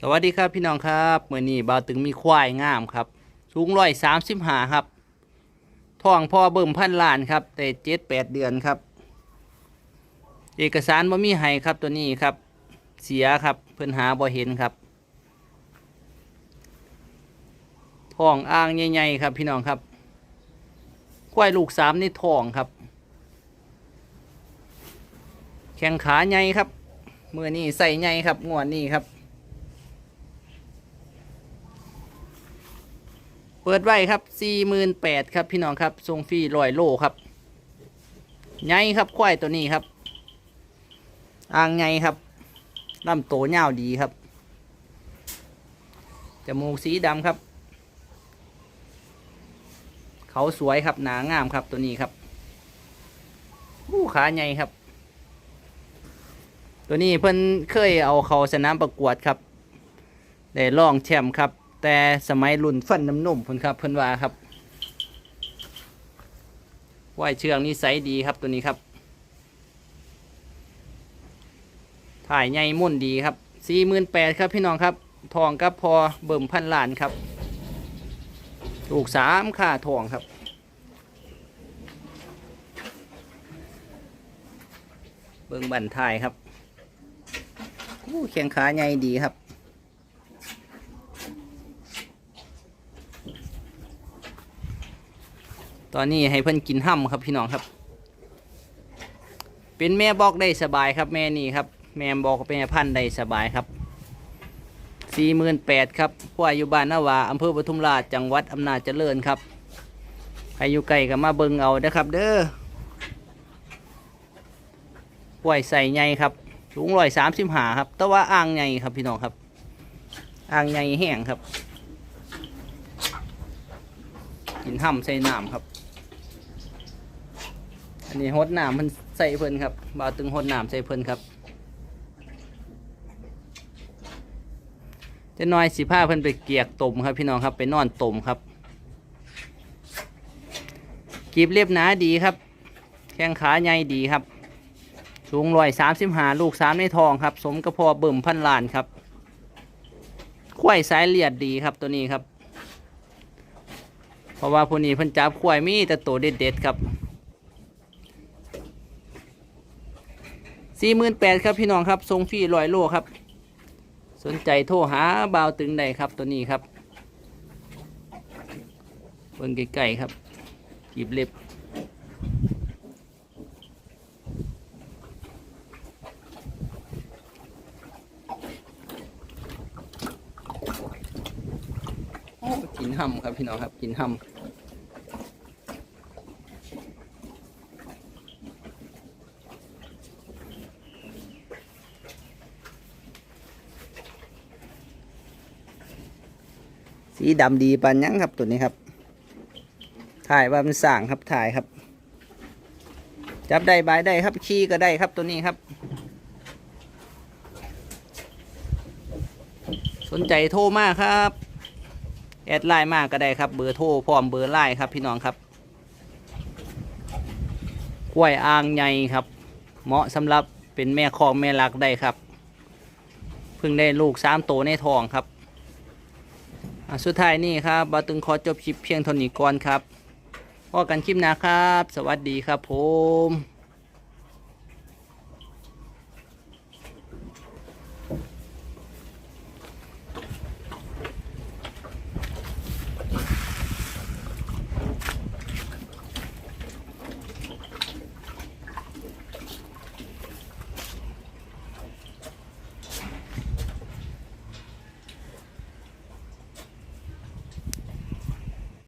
สวัสดีครับพี่น้องครับเมื่อนี้บ่าวตึงมีควายงามครับสูงร้อยสามสิบห้าครับท้องพ่อเบิ่มพันล้านครับ แต่เจ็ดแปดเดือนครับ เอกสารบ่มีให้ครับตัวนี้ครับ เสียครับเพิ่นหาบ่เห็นครับท้องอ่างใหญ่ๆครับ พี่น้องครับควายลูกสามนี่ท้องครับ แข้งขาใหญ่ครับมือนี้ใส่ใหญ่ครับงวดนี้ครับ เปิดไว้ครับสี่หมื่นแปดครับพี่น้องครับทรงฟรีลอยโลครับใหญ่ครับควายตัวนี้ครับอ่างใหญ่ครับลำโตเงาดีครับจมูกสีดำครับ เขาสวยครับหนางามครับตัวนี้ครับผู้ขาใหญ่ครับ ตัวนี้เพิ่นเคยเอาเขาสนามประกวดครับ ได้รองแชมป์ครับ แต่สมัยรุ่นฟันน้ำนมพิ่นครับเพิ่นว่าครับไหวเชืองนิสัยดีครับตัวนี้ครับ ถ่ายใหญ่มุ่นดีครับสี่หมื่นแปดครับพี่น้องครับ ทองครับพอเบิ่มพันล้านครับลูกสามค่าทองครับเบิ่งบันทายครับอู้แข้งขาใหญ่ดีครับ ตอนนี้ให้เพิ่นกินห้ำครับพี่น้องครับ เป็นแม่บอกได้สบายครับแม่นี่ครับ แม่บอกเป็นพันได้สบายครับสี่หมื่นแปดครับผู้อายุบ้านนาวาอำเภอปทุมราชจังหวัดอำนาจเจริญครับใครอยู่ไกลก็มาเบิ่งเอาเด้อครับ เด้อป่วยใส่ใหญ่ครับสูงร้อยสามสิบหาครับ แต่ว่าอ่างใหญ่ครับพี่น้องครับ อ่างใหญ่แห้งครับ กินห้ำใส่น้ำครับ อันนี้ฮดน้ำมันใส่เพิ่นครับบาวตึงฮดน้ำใส่เพิ่นครับจะน้อยสิผ้าเพิ่นไปเกียกตมครับพี่น้องครับไปนอนตมครับกีบเรียบหนาดีครับ แข้งขาใหญ่ดีครับ สูงร้อยสามสิบหาลูกสามในทองครับ สมกระพอเบิ่มพันล้านครับควายสายเลียดดีครับตัวนี้ครับ เพราะว่าพวกนี้เพิ่นจับควายมีแต่ตัวเด็ดๆครับ สี่หมื่นแปดครับพี่น้องครับทรงฟรีลอยโลครับ สนใจโทรหาบ่าวตึงใดครับตัวนี้ครับเบิ่งใกล้ๆครับกีบเล็บกินห่ำครับพี่น้องครับกินห่ำ สีดำดีปานยังครับตัวนี้ครับ ถ่ายว่ามันสั่งครับถ่ายครับ จับได้บายได้ครับขี้ก็ได้ครับตัวนี้ครับ สนใจโทรมากครับ แอดไลน์มากก็ได้ครับ เบอร์โทรพร้อมเบอร์ไลน์ครับพี่น้องครับกล้วยอ่างใหญ่ครับ เหมาะสำหรับเป็นแม่คองแม่ลักได้ครับ เพิ่งได้ลูกสามโตในท้องครับ สุดท้ายนี่ครับบาตึงขอจบคลิปเพียงเท่านี้ก่อนครับพบกันคลิปหน้าครับ สวัสดีครับผม